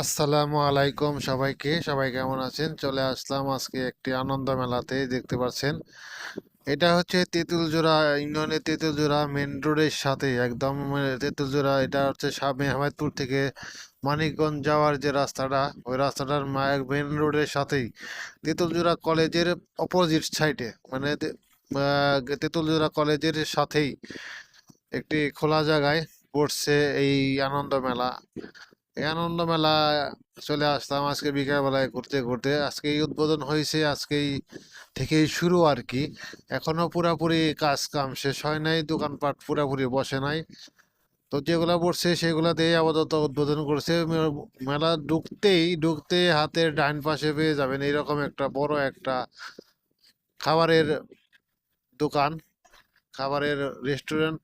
আসসালামু আলাইকুম সবাইকে। সবাই কেমন আছেন? চলে আসলাম আজকে একটি আনন্দ মেলাতে, দেখতে পাচ্ছেন। এটা হচ্ছে তেঁতুলজোড়া, ইউনিয়নের তেঁতুলজোড়া মেন রোডের সাথে একদম মানে তেঁতুলজোড়া, এটা হচ্ছে সামনে থেকে মানিকগঞ্জ যাওয়ার যে রাস্তাটা, ওই রাস্তাটার মেন রোডের সাথেই তেঁতুলজোড়া কলেজের অপোজিট সাইডে মানে তেঁতুলজোড়া কলেজের সাথেই একটি খোলা জায়গায় পড়ছে এই আনন্দ মেলা। এই আনন্দ মেলা চলে আসতাম আজকে বিকালবেলায় ঘুরতে ঘুরতে। আজকেই উদ্বোধন হয়েছে, আজকেই থেকেই শুরু আর কি। এখনও পুরাপুরি কাজ কাম শেষ হয় নাই, দোকানপাট পুরাপুরি বসে নাই। তো যেগুলো বসছে সেগুলা দিয়ে আপাতত উদ্বোধন করছে। মেলা ঢুকতেই ঢুকতে হাতের ডাইন পাশে পেয়ে যাবেন এইরকম একটা বড় একটা খাবারের দোকান, খাবারের রেস্টুরেন্ট।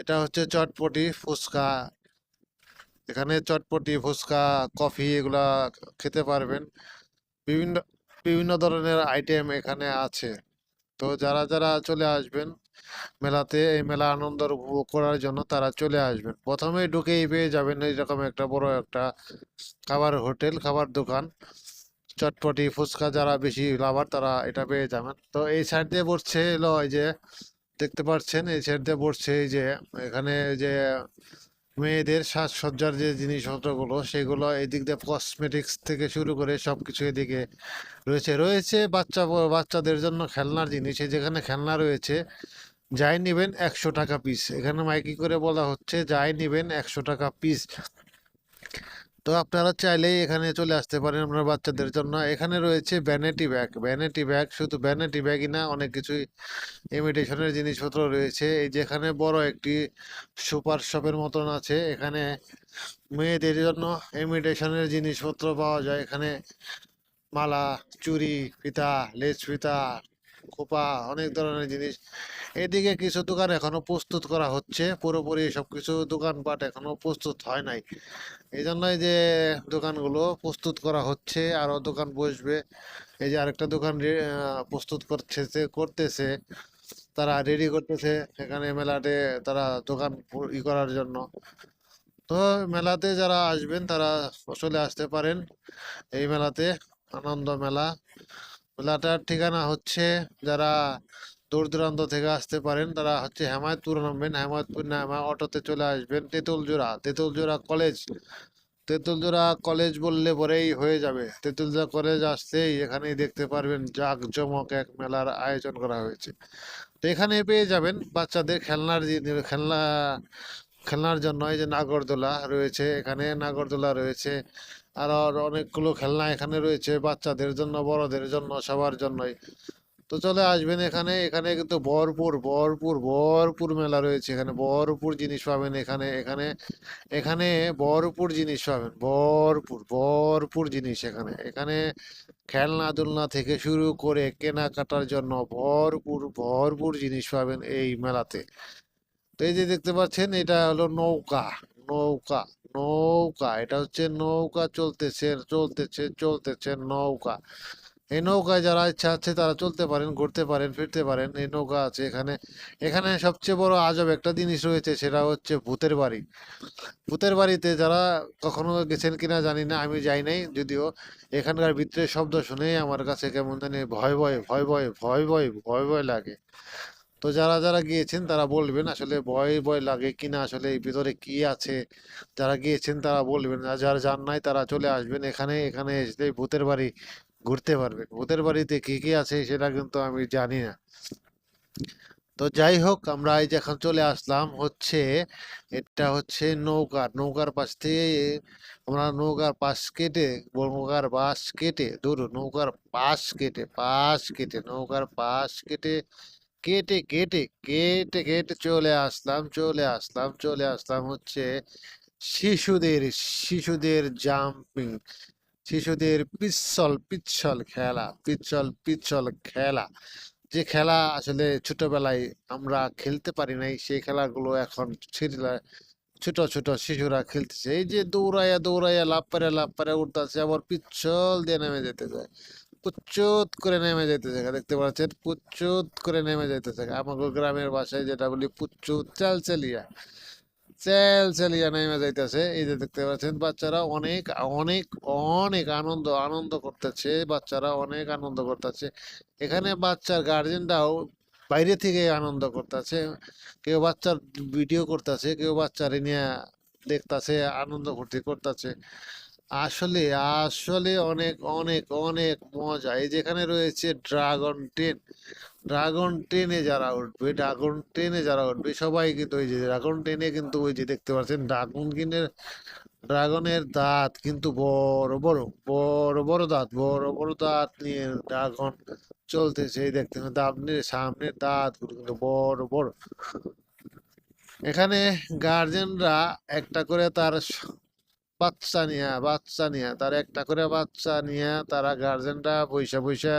এটা হচ্ছে চটপটি ফুচকা এখানে চটপটি, ফুচকা, কফি এগুলা খেতে পারবেন। বিভিন্ন বিভিন্ন ধরনের আইটেম এখানে আছে। তো যারা যারা চলে আসবেন মেলাতে, এই মেলা আনন্দ উপভোগ করার জন্য তারা চলে আসবেন। প্রথমে ঢুকেই পেয়ে যাবেন এইরকম একটা বড় একটা খাবার হোটেল, খাবার দোকান। চটপটি, ফুচকা যারা বেশি লাভার তারা এটা পেয়ে যাবেন। তো এই সাইড দিয়ে বসছে এলো এই যে দেখতে পাচ্ছেন, এই সাইড দিয়ে বসছে, এই যে এখানে যে মেয়েদের সাজসজ্জার যে জিনিসপত্রগুলো, সেগুলো এদিক দিয়ে কসমেটিক্স থেকে শুরু করে সব কিছু এদিকে রয়েছে। রয়েছে বাচ্চা, বাচ্চাদের জন্য খেলনার জিনিস। যেখানে খেলনা রয়েছে, যাই নেবেন একশো টাকা পিস এখানে মাইকি করে বলা হচ্ছে, যাই নেবেন একশো টাকা পিস তো আপনারা চাইলেই এখানে চলে আসতে পারেন আপনার বাচ্চাদের জন্য। এখানে রয়েছে ভ্যানিটি ব্যাগ ভ্যানিটি ব্যাগ শুধু ভ্যানিটি ব্যাগই না, অনেক কিছুই ইমিটেশনের জিনিসপত্র রয়েছে। এই যেখানে বড় একটি সুপার শপের মতন আছে, এখানে মেয়েদের জন্য ইমিটেশনের জিনিসপত্র পাওয়া যায়। এখানে মালা চুরি ফিতা লেজ ফিতা খোপা, অনেক ধরনের জিনিস। এদিকে কিছু দোকান এখনও প্রস্তুত করা হচ্ছে। পুরোপুরি সবকিছু দোকানপাট এখনও প্রস্তুত হয় নাই। এই জন্যই যে দোকানগুলো প্রস্তুত করা হচ্ছে, আরও দোকান বসবে। এই যে আরেকটা দোকান প্রস্তুত করতেছে করতেছে। তারা রেডি করতেছে, এখানে মেলাতে তারা দোকান ই করার জন্য। তো মেলাতে যারা আসবেন, তারা চলে আসতে পারেন। এই মেলাতে আনন্দ মেলা। মেলাটার ঠিকানা হচ্ছে যারা দূর দূরান্ত থেকে আসতে পারেন, তারা হচ্ছে হেমায়তপুর নামবেন। হেমায়তপুর নামা অটোতে চলে আসবেন তেঁতুলজোড়া। তেঁতুলজোড়া কলেজ। তেঁতুলজোড়া কলেজ বললে পরেই হয়ে যাবে। তেঁতুলজোড়া কলেজ আসতেই এখানেই দেখতে পারবেন জাঁকজমক এক মেলার আয়োজন করা হয়েছে। তো এখানে পেয়ে যাবেন বাচ্চাদের খেলনার খেলনা খেলনার জন্য এই যে নাগরদোলা রয়েছে, এখানে নাগরদোলা রয়েছে। আর অনেকগুলো খেলনা এখানে রয়েছে বাচ্চাদের জন্য, বড়দের জন্য, সবার জন্যই। তো চলে আসবেন এখানে এখানে কিন্তু ভরপুর ভরপুর ভরপুর মেলা রয়েছে এখানে। ভরপুর জিনিস পাবেন এখানে এখানে এখানে ভরপুর জিনিস পাবেন। ভরপুর ভরপুর জিনিস এখানে। এখানে খেলনা দোলনা থেকে শুরু করে কেনাকাটার জন্য ভরপুর ভরপুর জিনিস পাবেন এই মেলাতে। তো এই যে দেখতে পাচ্ছেন, এটা হলো নৌকা নৌকা নৌকা, এটা হচ্ছে নৌকা চলতেছে চলতেছে চলতেছে নৌকা। এই নৌকায় যারা ইচ্ছা আছে তারা চলতে পারেন, ঘুরতে পারেন, ফিরতে পারেন। এই নৌকা আছে এখানে। এখানে সবচেয়ে বড় আজব একটা জিনিস রয়েছে, সেটা হচ্ছে ভূতের বাড়ি। ভূতের বাড়িতে যারা কখনো গেছেন কিনা জানি না, আমি যাই নাই, যদিও এখানকার ভিতরে শব্দ শুনেই আমার কাছে কেমন জানি ভয় ভয় ভয় ভয় ভয় ভয় ভয় ভয় লাগে। তো যারা যারা গিয়েছেন তারা বলবেন আসলে ভয় ভয় লাগে কিনা আসলে এই ভিতরে কি আছে? যারা গিয়েছেন তারা বলবেন, আর যারা যান নাই তারা চলে আসবেন এখানে এখানে এসে ভূতের বাড়ি ঘুরতে পারবেন। ভূতের বাড়িতে কি কি আছে সেটা কিন্তু আমি জানি না। তো যাই হোক, আমরা এই যে এখন চলে আসলাম হচ্ছে, এটা হচ্ছে নৌকার নৌকার পাশ থেকে আমরা নৌকার পাশ কেটে, নৌকার পাশ কেটে, দূর, নৌকার পাশ কেটে পাশ কেটে, নৌকার পাশ কেটে কেটে কেটে কেটে কেটে চলে আসলাম চলে আসলাম চলে আসলাম হচ্ছে শিশুদের শিশুদের জাম্পিং শিশুদের পিচ্ছল পিচ্ছল খেলা, পিচ্ছল পিচ্ছল খেলা। যে খেলা আসলে ছোটবেলায় আমরা খেলতে পারি নাই, সেই খেলাগুলো এখন ছোট ছোট শিশুরা খেলতেছে। এই যে দৌড়াইয়া দৌড়াইয়া, লাফ পারে লাফ পারে উঠতেছে আবার পিচ্ছল দিয়ে নেমে যেতে যায়। পুচ্চুত করে নেমে যেতেছে দেখতে পাচ্ছেন? পুচ্চুত করে নেমে যেতেছে আমাকে গ্রামের বাসায় যেটা বলি পুচ্চুত চালচালিয়া চেল চেলিয়া নেমে যাইতেছে। এই যে দেখতে পাচ্ছেন, বাচ্চারা অনেক অনেক অনেক আনন্দ আনন্দ করতেছে। বাচ্চারা অনেক আনন্দ করতেছে। এখানে বাচ্চার গার্জেনরাও বাইরে থেকে আনন্দ করতেছে। কেউ বাচ্চার ভিডিও করতেছে, কেউ বাচ্চারে নিয়ে দেখতাছে, আনন্দ ফুর্তি করতেছে। আসলে আসলে অনেক অনেক অনেক মজা। এই যেখানে রয়েছে ড্রাগন ট্রেন ড্রাগন ট্রেনে যারা উঠবে ড্রাগন ট্রেনে যারা উঠবে, সবাই কিন্তু ওই যে ড্রাগন ট্রেনে কিন্তু ওই যে দেখতে পাচ্ছেন ড্রাগন কিনের ড্রাগনের দাঁত কিন্তু বড় বড় বড় বড় দাঁত, বড় বড় দাঁত নিয়ে ড্রাগন চলতেছে। এই দেখতে সামনের সামনের দাঁতগুলো কিন্তু বড় বড়। এখানে গার্জেনরা একটা করে তার বাচ্চা নিয়া বাচ্চা নিয়া, তার একটা করে বাচ্চা নিয়ে তারা গার্জেনরা বৈশা বৈশা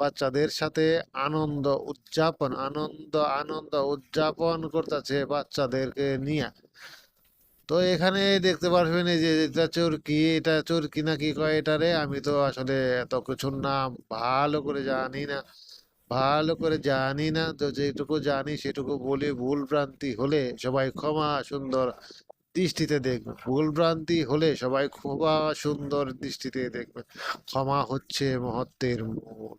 বাচ্চাদের সাথে আনন্দ উদযাপন, আনন্দ আনন্দ উদযাপন করতেছে বাচ্চাদেরকে নিয়ে। তো এখানে দেখতে পারবেন এই যে, এটা চরকি এটা চরকি না কি কয় এটা রে আমি তো আসলে এত কিছুর নাম ভালো করে জানি না, ভালো করে জানি না। তো যেটুকু জানি সেটুকু বলে, ভুল ভ্রান্তি হলে সবাই ক্ষমা সুন্দর দৃষ্টিতে দেখবে। ভুলভ্রান্তি হলে সবাই খুব সুন্দর দৃষ্টিতে দেখবে। ক্ষমা হচ্ছে মহত্বের মূল।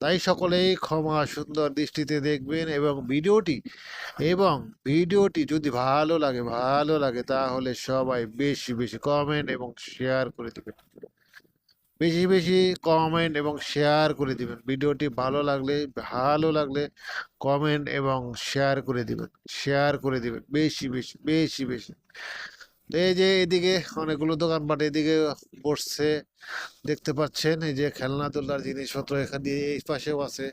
তাই সকলেই ক্ষমা, সুন্দর দৃষ্টিতে দেখবেন এবং ভিডিওটি এবং ভিডিওটি যদি ভালো লাগে ভালো লাগে তাহলে সবাই বেশি বেশি কমেন্ট এবং শেয়ার করে দিবেন। বেশি বেশি কমেন্ট এবং শেয়ার করে দিবেন। ভিডিওটি ভালো লাগলে ভালো লাগলে কমেন্ট এবং শেয়ার করে দিবেন। শেয়ার করে দিবেন। বেশি বেশি বেশি বেশি। এই যে এদিকে অনেকগুলো দোকানপাট এদিকে বসছে, দেখতে পাচ্ছেন, এই যে খেলনাধুলার জিনিসপত্র এখানে এই পাশেও আছে,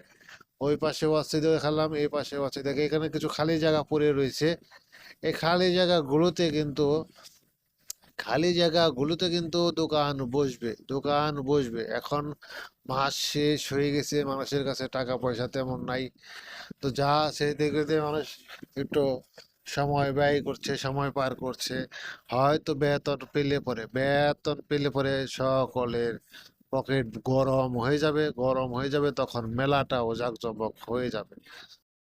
ওই পাশেও আছে দেখালাম, এই পাশেও আছে। দেখে এখানে কিছু খালি জায়গা পড়ে রয়েছে। এই খালি জায়গাগুলোতে কিন্তু খালি জায়গাগুলোতে কিন্তু দোকান বসবে দোকান বসবে। এখন মাস শেষ হয়ে গেছে, মানুষের কাছে টাকা পয়সা তেমন নাই। তো যা আছে দেখতে মানুষ একটু সময় ব্যয় করছে, সময় পার করছে। হয়তো বেতন পেলে পরে, বেতন পেলে পরে সকলের পকেট গরম হয়ে যাবে, গরম হয়ে যাবে, তখন মেলাটাও জাঁকজমক হয়ে যাবে।